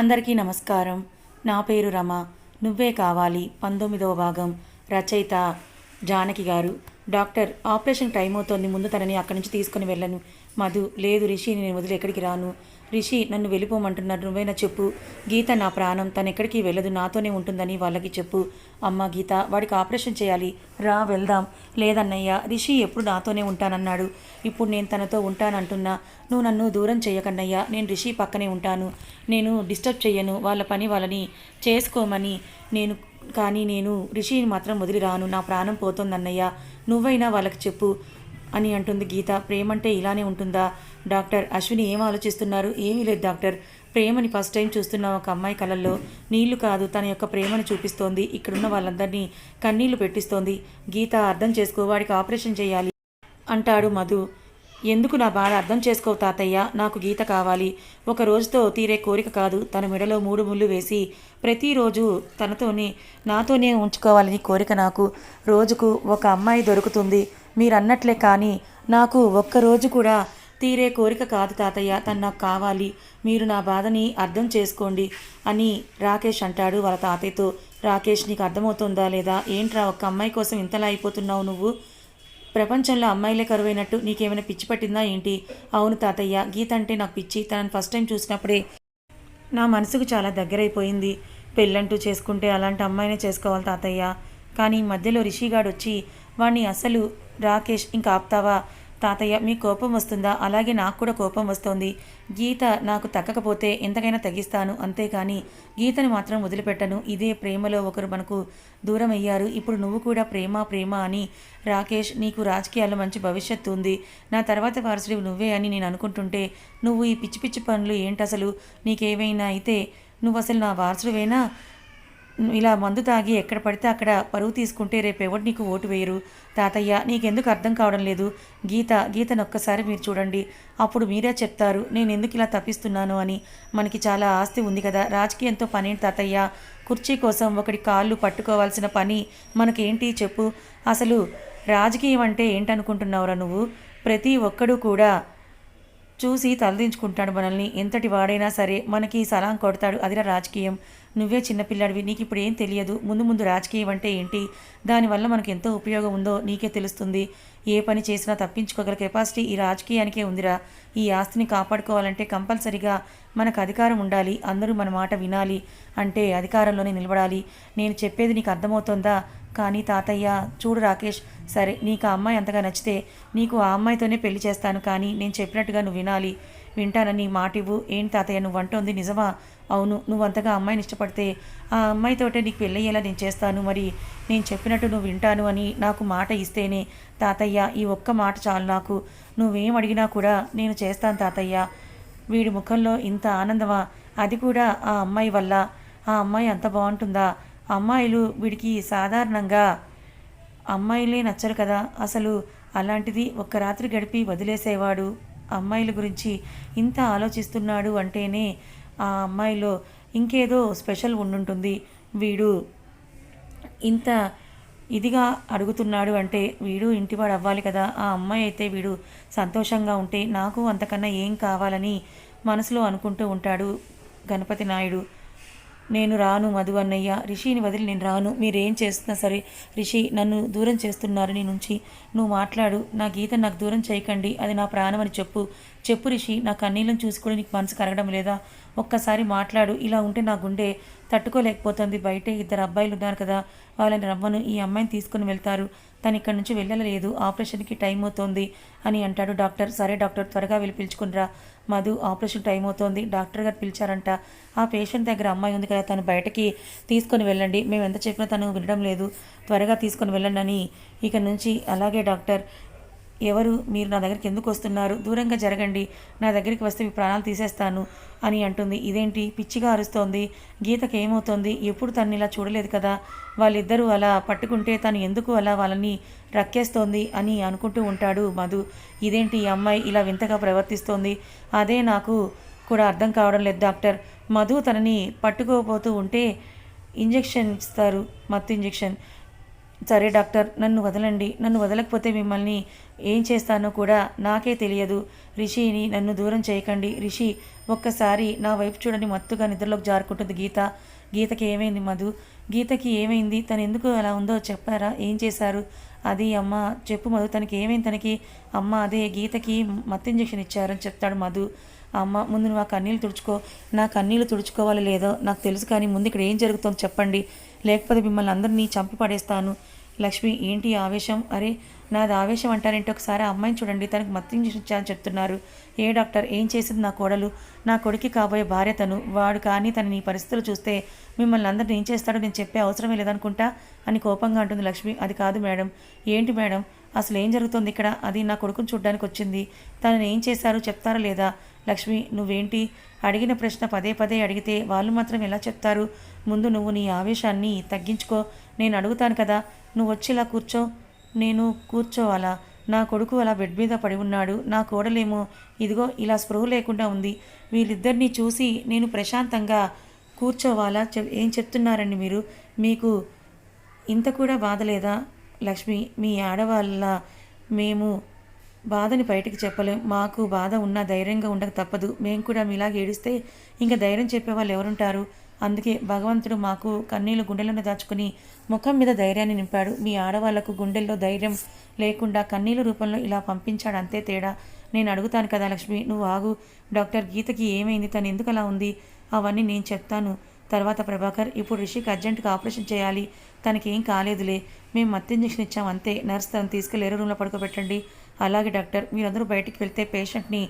అందరికీ నమస్కారం. నా పేరు రమ. నువ్వే కావాలి. పంతొమ్మిదవ భాగం. రచయిత జానకి గారు. డాక్టర్ ఆపరేషన్ టైం అవుతోంది ముందు తనని అక్కడి నుంచి తీసుకుని వెళ్ళను. మధు లేదు రిషి నేను వదిలి ఎక్కడికి రాను. రిషి నన్ను వెళ్ళిపోమంటున్నారు. నువ్వైనా చెప్పు. గీత నా ప్రాణం. తను ఎక్కడికి వెళ్ళదు. నాతోనే ఉంటుందని వాళ్ళకి చెప్పు. అమ్మ గీత వాడికి ఆపరేషన్ చేయాలి. రా వెళ్దాం. లేదన్నయ్య రిషి ఎప్పుడు నాతోనే ఉంటానన్నాడు. ఇప్పుడు నేను తనతో ఉంటానంటున్నా. నువ్వు నన్ను దూరం చేయకన్నయ్యా నేను రిషి పక్కనే ఉంటాను. నేను డిస్టర్బ్ చేయను వాళ్ళ పని వాళ్ళని చేసుకోమని నేను కానీ నేను రిషిని మాత్రం వదిలి రాను. నా ప్రాణం పోతుందన్నయ్య. నువ్వైనా వాళ్ళకి చెప్పు. అని అంటుంది గీత. ప్రేమంటే ఇలానే ఉంటుందా? డాక్టర్ అశ్విని ఏం ఆలోచిస్తున్నారు? ఏమీ లేదు డాక్టర్. ప్రేమని ఫస్ట్ టైం చూస్తున్న ఒక అమ్మాయి కళల్లో నీళ్ళు కాదు తన యొక్క ప్రేమను చూపిస్తోంది. ఇక్కడున్న వాళ్ళందరినీ కన్నీళ్ళు పెట్టిస్తోంది. గీత అర్థం చేసుకో వాడికి ఆపరేషన్ చేయాలి అంటాడు మధు. ఎందుకు నా బాధ? అర్థం చేసుకో తాతయ్య నాకు గీత కావాలి. ఒక రోజుతో తీరే కోరిక కాదు. తన మెడలో మూడు ముళ్ళు వేసి ప్రతిరోజు తనతోనే నాతోనే ఉంచుకోవాలని కోరిక నాకు. రోజుకు ఒక అమ్మాయి దొరుకుతుంది. మీరన్నట్లే కానీ నాకు ఒక్క రోజు కూడా తీరే కోరిక కాదు తాతయ్య. తను నాకు కావాలి. మీరు నా బాధని అర్థం చేసుకోండి అని రాకేష్ అంటాడు వాళ్ళ తాతయ్యతో. రాకేష్ నీకు అర్థమవుతుందా లేదా? ఏంట్రా ఒక్క అమ్మాయి కోసం ఇంతలా అయిపోతున్నావు నువ్వు? ప్రపంచంలో అమ్మాయిలే కరువైనట్టు నీకేమైనా పిచ్చి పట్టిందా ఏంటి? అవును తాతయ్య గీత అంటే నాకు పిచ్చి. తనని ఫస్ట్ టైం చూసినప్పుడే నా మనసుకు చాలా దగ్గరైపోయింది. పెళ్ళంటూ చేసుకుంటే అలాంటి అమ్మాయినే చేసుకోవాలి తాతయ్య. కానీ మధ్యలో రిషిగాడు వచ్చి వాణ్ణి అసలు రాకేష్ ఇంకా ఆప్తావా? తాతయ్య మీ కోపం వస్తుందా? అలాగే నాకు కూడా కోపం వస్తోంది. గీత నాకు తగ్గకపోతే ఎంతకైనా తగ్గిస్తాను అంతేకాని గీతని మాత్రం వదిలిపెట్టను. ఇదే ప్రేమలో ఒకరు మనకు దూరం అయ్యారు ఇప్పుడు నువ్వు కూడా ప్రేమ ప్రేమ అని రాకేష్ నీకు రాజకీయాల్లో మంచి భవిష్యత్తు ఉంది. నా తర్వాత వారసుడివి నువ్వే అని నేను అనుకుంటుంటే నువ్వు ఈ పిచ్చి పిచ్చి పనులు ఏంటి అసలు నీకేమైనా అయితే నువ్వు అసలు నా వారసుడివేనా? ఇలా మందు తాగి ఎక్కడ పడితే అక్కడ పరువు తీసుకుంటే రేపు ఎవరు నీకు ఓటు వేయరు? తాతయ్య నీకెందుకు అర్థం కావడం లేదు. గీత గీతను ఒక్కసారి మీరు చూడండి. అప్పుడు మీరే చెప్తారు నేను ఎందుకు ఇలా తప్పిస్తున్నాను అని. మనకి చాలా ఆస్తి ఉంది కదా. రాజకీయంతో పనేంటి తాతయ్య? కుర్చీ కోసం ఒకటి కాళ్ళు పట్టుకోవాల్సిన పని మనకేంటి చెప్పు? అసలు రాజకీయం అంటే ఏంటనుకుంటున్నావురా నువ్వు? ప్రతి ఒక్కడూ కూడా చూసి తలదించుకుంటాడు మనల్ని. ఎంతటి వాడైనా సరే మనకి సలాం కొడతాడు. అదిరా రాజకీయం. నువ్వే చిన్నపిల్లాడివి నీకు ఇప్పుడు ఏం తెలియదు. ముందు ముందు రాజకీయం అంటే ఏంటి? దానివల్ల మనకు ఎంతో ఉపయోగం ఉందో నీకే తెలుస్తుంది. ఏ పని చేసినా తప్పించుకోగల కెపాసిటీ ఈ రాజకీయానికే ఉందిరా. ఈ ఆస్తిని కాపాడుకోవాలంటే కంపల్సరిగా మనకు అధికారం ఉండాలి. అందరూ మన మాట వినాలి. అంటే అధికారంలోనే నిలబడాలి. నేను చెప్పేది నీకు అర్థమవుతోందా? కానీ తాతయ్య చూడు రాకేష్ సరే నీకు ఆ అమ్మాయి అంతగా నచ్చితే నీకు ఆ అమ్మాయితోనే పెళ్ళి చేస్తాను కానీ నేను చెప్పినట్టుగా నువ్వు వినాలి. వింటానని మాటివ్వు. ఏంటి తాతయ్య నువ్వు అంటోంది నిజమా? అవును నువ్వు అంతగా అమ్మాయిని ఇష్టపడితే ఆ అమ్మాయితోటే నీకు పెళ్ళయ్యేలా నేను చేస్తాను. మరి నేను చెప్పినట్టు నువ్వు వింటాను అని నాకు మాట ఇస్తేనే తాతయ్య ఈ ఒక్క మాట చాలు నాకు. నువ్వేం అడిగినా కూడా నేను చేస్తాను తాతయ్య. వీడి ముఖంలో ఇంత ఆనందమా? అది కూడా ఆ అమ్మాయి వల్ల. ఆ అమ్మాయి అంత బాగుంటుందా? అమ్మాయిలు వీడికి సాధారణంగా అమ్మాయిలే నచ్చరు కదా. అసలు అలాంటిది ఒక్క రాత్రి గడిపి వదిలేసేవాడు అమ్మాయిల గురించి ఇంత ఆలోచిస్తున్నాడు అంటేనే ఆ అమ్మాయిలో ఇంకేదో స్పెషల్ ఉండుంటుంది. వీడు ఇంత ఇదిగా అడుగుతున్నాడు అంటే వీడు ఇంటివాడు అవ్వాలి కదా. ఆ అమ్మాయి అయితే వీడు సంతోషంగా ఉంటే నాకు అంతకన్నా ఏం కావాలని మనసులో అనుకుంటూ ఉంటాడు గణపతి నాయుడు. నేను రాను మధు అన్నయ్య. రిషిని వదిలి నేను రాను. మీరేం చేస్తున్నా సరే రిషి నన్ను దూరం చేస్తున్నారు నీ నుంచి నువ్వు మాట్లాడు. నా గీత నాకు దూరం చేయకండి. అది నా ప్రాణం అని చెప్పు. చెప్పు రిషి నా కన్నీళ్ళని చూసి కూడా నీకు మనసు కరగడం లేదా? ఒక్కసారి మాట్లాడు. ఇలా ఉంటే నా గుండె తట్టుకోలేకపోతుంది. బయటే ఇద్దరు అబ్బాయిలు ఉన్నారు కదా వాళ్ళని రమ్మను. ఈ అమ్మాయిని తీసుకుని వెళ్తారు. తను ఇక్కడి నుంచి వెళ్ళలేదు. ఆపరేషన్కి టైం అవుతోంది అని అంటాడు డాక్టర్. సరే డాక్టర్ త్వరగా వెళ్ళి పిలుచుకునిరా మధు ఆపరేషన్ టైం అవుతోంది. డాక్టర్ గారు పిలిచారంట. ఆ పేషెంట్ దగ్గర అమ్మాయి ఉంది కదా తను బయటకి తీసుకొని వెళ్ళండి. మేము ఎంత చెప్పినా తను వినడం లేదు. త్వరగా తీసుకొని వెళ్ళండి అని ఇక నుంచి అలాగే డాక్టర్ ఎవరు? మీరు నా దగ్గరికి ఎందుకు వస్తున్నారు? దూరంగా జరగండి. నా దగ్గరికి వస్తే మీ ప్రాణాలు తీసేస్తాను అని అంటుంది. ఇదేంటి? పిచ్చిగా అరుస్తోంది. గీతకి ఏమవుతోంది? ఎప్పుడు తను ఇలా చూడలేదు కదా? వాళ్ళిద్దరూ అలా పట్టుకుంటే తను ఎందుకు అలా వాళ్ళని రక్కేస్తోంది అని అనుకుంటూ ఉంటాడు మధు. ఇదేంటి ఈ అమ్మాయి ఇలా వింతగా ప్రవర్తిస్తోంది? అదే నాకు కూడా అర్థం కావడం లేదు డాక్టర్. మధు తనని పట్టుకోపోతూ ఉంటే ఇంజెక్షన్ ఇస్తారు. మత్తు ఇంజెక్షన్. సరే డాక్టర్ నన్ను వదలండి. నన్ను వదలకపోతే మిమ్మల్ని ఏం చేస్తానో కూడా నాకే తెలియదు. రిషిని నన్ను దూరం చేయకండి. రిషి ఒక్కసారి నా వైపు చూడని మత్తుగా నిద్రలోకి జారుకుంటుంది గీత. గీతకి ఏమైంది మధు? గీతకి ఏమైంది? తను ఎందుకు అలా ఉందో చెప్పారా? ఏం చేశారు? అది అమ్మ చెప్పు మధు. తనకి ఏమైంది? తనకి అమ్మ అదే గీతకి మత్తు ఇంజెక్షన్ ఇచ్చారని చెప్తాడు మధు. అమ్మ ముందు నువ్వు ఆ కన్నీళ్ళు తుడుచుకో. నా కన్నీళ్ళు తుడుచుకోవాలి లేదో నాకు తెలుసు కానీ ముందు ఇక్కడ ఏం జరుగుతుందో చెప్పండి. లేకపోతే మిమ్మల్ని అందరినీ చంపి పడేస్తాను. లక్ష్మి ఏంటి ఆవేశం? అరే నాది ఆవేశం అంటారేంటి? ఒకసారి ఆ అమ్మాయిని చూడండి. తనకు మత్తు ఇంజెక్షన్ చెప్తున్నారు. ఏ డాక్టర్? ఏం చేసింది నా కోడలు? నా కొడుకి కాబోయే భార్య తను. వాడు కానీ తన నీ పరిస్థితులు చూస్తే మిమ్మల్ని అందరిని ఏం చేస్తాడో నేను చెప్పే అవసరమే లేదనుకుంటా అని కోపంగా అంటుంది లక్ష్మి. అది కాదు మేడం. ఏంటి మేడం? అసలు ఏం జరుగుతుంది ఇక్కడ? అది నా కొడుకుని చూడడానికి వచ్చింది తనని ఏం చేశారు? చెప్తారా లేదా? లక్ష్మి నువ్వేంటి? అడిగిన ప్రశ్న పదే పదే అడిగితే వాళ్ళు మాత్రం ఎలా చెప్తారు? ముందు నువ్వు నీ ఆవేశాన్ని తగ్గించుకో. నేను అడుగుతాను కదా నువ్వు వచ్చి ఇలా కూర్చో. నేను కూర్చోవాలా? నా కొడుకు అలా బెడ్ మీద పడి ఉన్నాడు. నా కోడలేమో? ఇదిగో ఇలా స్పృహ లేకుండా ఉంది. వీళ్ళిద్దరినీ చూసి నేను ప్రశాంతంగా కూర్చోవాలా? చెప్ ఏం చెప్తున్నారండి మీరు? మీకు ఇంత కూడా బాధ లేదా? లక్ష్మి మీ ఆడవాళ్ళ మేము బాధని బయటికి చెప్పలేం. మాకు బాధ ఉన్నా ధైర్యంగా ఉండక తప్పదు. మేము కూడా మీలాగ ఏడిస్తే ఇంకా ధైర్యం చెప్పేవాళ్ళు ఎవరుంటారు? అందుకే భగవంతుడు మాకు కన్నీళ్ళు గుండెలను దాచుకుని ముఖం మీద ధైర్యాన్ని నింపాడు. మీ ఆడవాళ్ళకు గుండెల్లో ధైర్యం లేకుండా కన్నీళ్ళ రూపంలో ఇలా పంపించాడు అంతే తేడా. నేను అడుగుతాను కదా లక్ష్మి నువ్వు ఆగు. డాక్టర్ గీతకి ఏమైంది? తను ఎందుకు అలా ఉంది? అవన్నీ నేను చెప్తాను. తర్వాత ప్రభాకర్ ఇప్పుడు రిషికి అర్జెంటుగా ఆపరేషన్ చేయాలి. తనకేం కాలేదులే. మేము మత్తు ఇంజక్షన్ ఇచ్చాం అంతే. నర్స్ తను తీసుకెళ్ళి రూమ్లో పడుకోబెట్టండి. అలాగే డాక్టర్ మీరందరూ బయటికి వెళ్తే పేషెంట్ని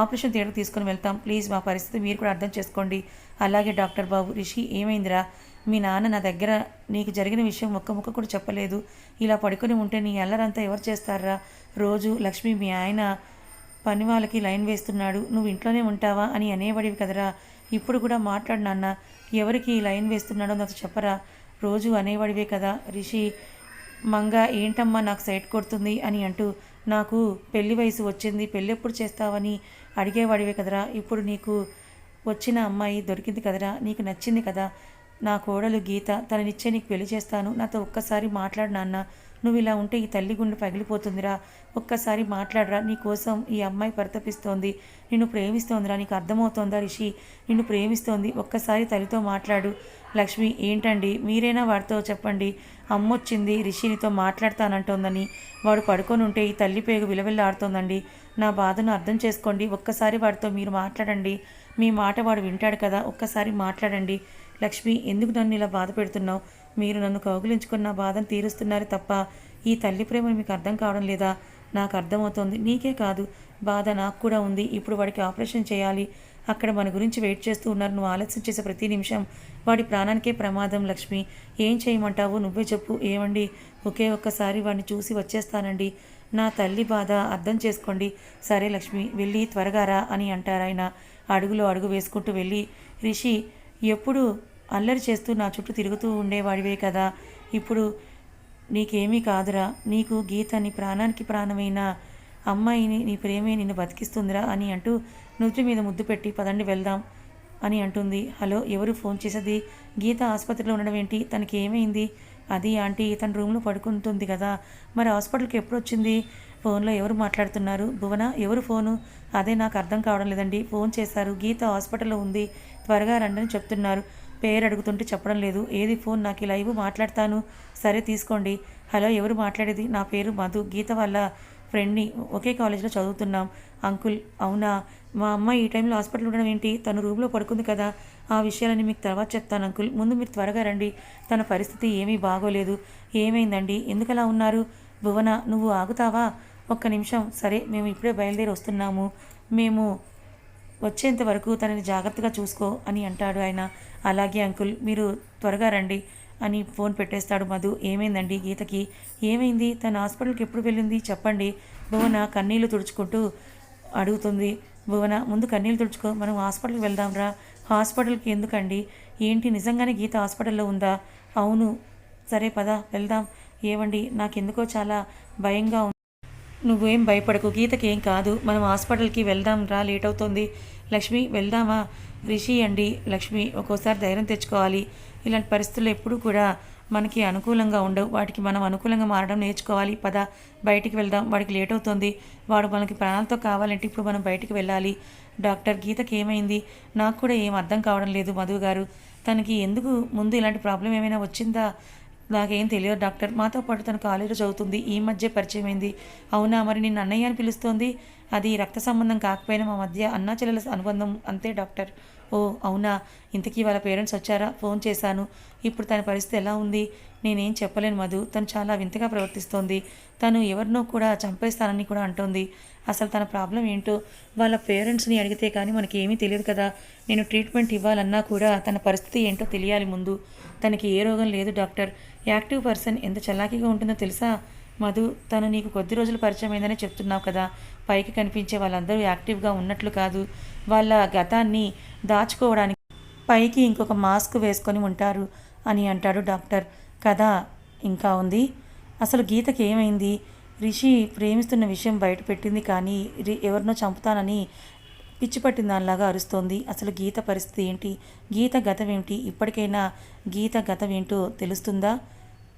ఆపరేషన్ థియేటర్ తీసుకుని వెళ్తాం. ప్లీజ్ మా పరిస్థితి మీరు కూడా అర్థం చేసుకోండి. అలాగే డాక్టర్ బాబు రిషి ఏమైందిరా? మీ నాన్న నా దగ్గర నీకు జరిగిన విషయం ఒక్క ముక్క కూడా చెప్పలేదు. ఇలా పడుకొని ఉంటే నీ అల్లరంతా ఎవరు చేస్తారా? రోజు లక్ష్మి మీ ఆయన పని వాళ్ళకి లైన్ వేస్తున్నాడు. నువ్వు ఇంట్లోనే ఉంటావా అని అనేవాడివి కదరా? ఇప్పుడు కూడా మాట్లాడు నాన్న. ఎవరికి లైన్ వేస్తున్నాడో నాకు చెప్పరా? రోజు అనేవాడివే కదా. రిషి మంగ ఏంటమ్మా నాకు సైట్ కొడుతుంది అని అంటూ నాకు పెళ్ళి వయసు వచ్చింది పెళ్ళి ఎప్పుడు చేస్తావని అడిగేవాడివే కదరా. ఇప్పుడు నీకు వచ్చిన అమ్మాయి దొరికింది కదరా. నీకు నచ్చింది కదా. నా కోడలు గీత తననిచ్చే నీకు పెళ్ళి చేస్తాను. నాతో ఒక్కసారి మాట్లాడు నాన్న. నువ్వు ఇలా ఉంటే ఈ తల్లి గుండె పగిలిపోతుందిరా ఒక్కసారి మాట్లాడరా నీ కోసం ఈ అమ్మాయి పరితపిస్తోంది నిన్ను ప్రేమిస్తోందిరా నీకు అర్థమవుతోందా రిషి? నిన్ను ప్రేమిస్తోంది ఒక్కసారి తల్లితో మాట్లాడు. లక్ష్మి ఏంటండి? మీరైనా వాడితో చెప్పండి. అమ్మొచ్చింది రిషినితో మాట్లాడతానంటోందని. వాడు పడుకొని ఉంటే ఈ తల్లి పేగు విలవిల్లాడుతోందండి. నా బాధను అర్థం చేసుకోండి ఒక్కసారి వాడితో మీరు మాట్లాడండి. మీ మాట వాడు వింటాడు కదా ఒక్కసారి మాట్లాడండి. లక్ష్మి ఎందుకు నన్ను ఇలా బాధ పెడుతున్నావు? మీరు నన్ను కౌగులించుకున్న నా బాధను తీరుస్తున్నారు తప్ప ఈ తల్లి ప్రేమ మీకు అర్థం కావడం లేదా? నాకు అర్థమవుతోంది. నీకే కాదు. బాధ నాకు కూడా ఉంది. ఇప్పుడు వాడికి ఆపరేషన్ చేయాలి. అక్కడ మన గురించి వెయిట్ చేస్తూ ఉన్నారు. నువ్వు ఆలస్యం చేసే ప్రతి నిమిషం వాడి ప్రాణానికే ప్రమాదం లక్ష్మి. ఏం చేయమంటావు నువ్వే చెప్పు. ఏమండి? ఒకే ఒక్కసారి వాడిని చూసి వచ్చేస్తానండి. నా తల్లి బాధ అర్థం చేసుకోండి. సరే లక్ష్మి వెళ్ళి త్వరగా రా అని అంటారాయన. అడుగులో అడుగు వేసుకుంటూ వెళ్ళి రిషి ఎప్పుడు అల్లరి చేస్తూ నా చుట్టూ తిరుగుతూ ఉండేవాడివే కదా. ఇప్పుడు నీకేమీ కాదురా. నీకు గీత నీ ప్రాణానికి ప్రాణమైన అమ్మాయిని నీ ప్రేమే నిన్ను బతికిస్తుందిరా అని అంటూ నుదుటి మీద ముద్దు పెట్టి పదండి వెళ్దాం అని అంటుంది. హలో ఎవరు ఫోన్ చేసేది? గీత ఆసుపత్రిలో ఉండడం ఏంటి? తనకి ఏమైంది అది ఆంటీ తన రూమ్లో పడుకుంటుంది కదా. మరి హాస్పిటల్కి ఎప్పుడు వచ్చింది ఫోన్లో ఎవరు మాట్లాడుతున్నారు? భువన ఎవరు ఫోను? అదే నాకు అర్థం కావడం లేదండి. ఫోన్ చేశారు. గీత హాస్పిటల్లో ఉంది. త్వరగా రండని చెప్తున్నారు. పేరు అడుగుతుంటే చెప్పడం లేదు. ఏది ఫోన్? నాకు ఈ లైవ్ మాట్లాడతాను. సరే తీసుకోండి. హలో ఎవరు మాట్లాడేది? నా పేరు మధు. గీత వాళ్ళ ఫ్రెండ్ని ఒకే కాలేజీలో చదువుతున్నాం. అంకుల్ అవునా? మా అమ్మ ఈ టైంలో హాస్పిటల్ ఉండడం ఏంటి? తను రూమ్లో పడుకుంది కదా. ఆ విషయాలని మీకు తర్వాత చెప్తాను అంకుల్. ముందు మీరు త్వరగా రండి. తన పరిస్థితి ఏమీ బాగోలేదు. ఏమైందండి? ఎందుకలా ఉన్నారు? భువన నువ్వు ఆగుతావా? ఒక్క నిమిషం. సరే మేము ఇప్పుడే బయలుదేరి వస్తున్నాము. మేము వచ్చేంత వరకు తనని జాగ్రత్తగా చూసుకో అని అంటాడు ఆయన. అలాగే అంకుల్ మీరు త్వరగా రండి అని ఫోన్ పెట్టేస్తాడు మధు. ఏమైందండి గీతకి? ఏమైంది? తన హాస్పిటల్కి ఎప్పుడు వెళ్ళింది? చెప్పండి. భువన కన్నీళ్ళు తుడుచుకుంటూ అడుగుతుంది. భువన ముందు కన్నీళ్ళు తుడుచుకో మనం హాస్పిటల్కి వెళ్దాంరా. హాస్పిటల్కి ఎందుకండి? ఏంటి? నిజంగానే గీత హాస్పిటల్లో ఉందా? అవును. సరే పద వెళ్దాం. ఏవండి? నాకెందుకో చాలా భయంగా ఉంది నువ్వేం భయపడకు గీతకి ఏం కాదు. మనం హాస్పిటల్కి వెళ్దాం రా లేట్ అవుతుంది లక్ష్మి వెళ్దామా? రిషి అండి. లక్ష్మి ఒక్కోసారి ధైర్యం తెచ్చుకోవాలి. ఇలాంటి పరిస్థితుల్లో ఎప్పుడూ కూడా మనకి అనుకూలంగా ఉండవు. వాటికి మనం అనుకూలంగా మారడం నేర్చుకోవాలి. పద బయటికి వెళ్దాం. వాడికి లేట్ అవుతుంది వాడు మనకి ప్రాణాలతో కావాలంటే ఇప్పుడు మనం బయటికి వెళ్ళాలి. డాక్టర్ గీతకి ఏమైంది నాకు కూడా ఏం అర్థం కావడం లేదు మధు గారు తనకి ఎందుకు ముందు ఇలాంటి ప్రాబ్లం ఏమైనా వచ్చిందా? నాకేం తెలియదు డాక్టర్. మాతో పాటు తన కాలేజీ చదువుతుంది. ఈ మధ్య పరిచయం అయింది అవునా మరి నేను అన్నయ్య అని పిలుస్తోంది. అది రక్త సంబంధం కాకపోయినా మా మధ్య అన్నా చెల్లెల అనుబంధం అంతే డాక్టర్. ఓ అవునా? ఇంతకీ వాళ్ళ పేరెంట్స్ వచ్చారా? ఫోన్ చేశాను. ఇప్పుడు తన పరిస్థితి ఎలా ఉంది? నేనేం చెప్పలేను మధు. తను చాలా వింతగా ప్రవర్తిస్తోంది. తను ఎవరినో కూడా చంపేస్తానని కూడా అంటోంది. అసలు తన ప్రాబ్లం ఏంటో వాళ్ళ పేరెంట్స్ని అడిగితే కానీ మనకి ఏమీ తెలియదు కదా. నేను ట్రీట్మెంట్ ఇవ్వాలన్నా కూడా తన పరిస్థితి ఏంటో తెలియాలి ముందు. తనకి ఏ రోగం లేదు డాక్టర్. యాక్టివ్ పర్సన్ ఎంత చలాకీగా ఉంటుందో తెలుసా? మధు తను నీకు కొద్ది రోజులు పరిచయం అయిందని చెప్తున్నావు కదా. పైకి కనిపించే వాళ్ళందరూ యాక్టివ్గా ఉన్నట్లు కాదు. వాళ్ళ గతాన్ని దాచుకోవడానికి పైకి ఇంకొక మాస్క్ వేసుకొని ఉంటారు అని అంటాడు డాక్టర్. కథ ఇంకా ఉంది? అసలు గీతకి ఏమైంది? రిషి ప్రేమిస్తున్న విషయం బయటపెట్టింది కానీ రి- ఎవరినో చంపుతానని పిచ్చి పట్టిన దానిలాగా అరుస్తోంది. అసలు గీత పరిస్థితి ఏంటి? గీత గతం ఏంటి ఇప్పటికైనా గీత గతం ఏంటో తెలుస్తుందా?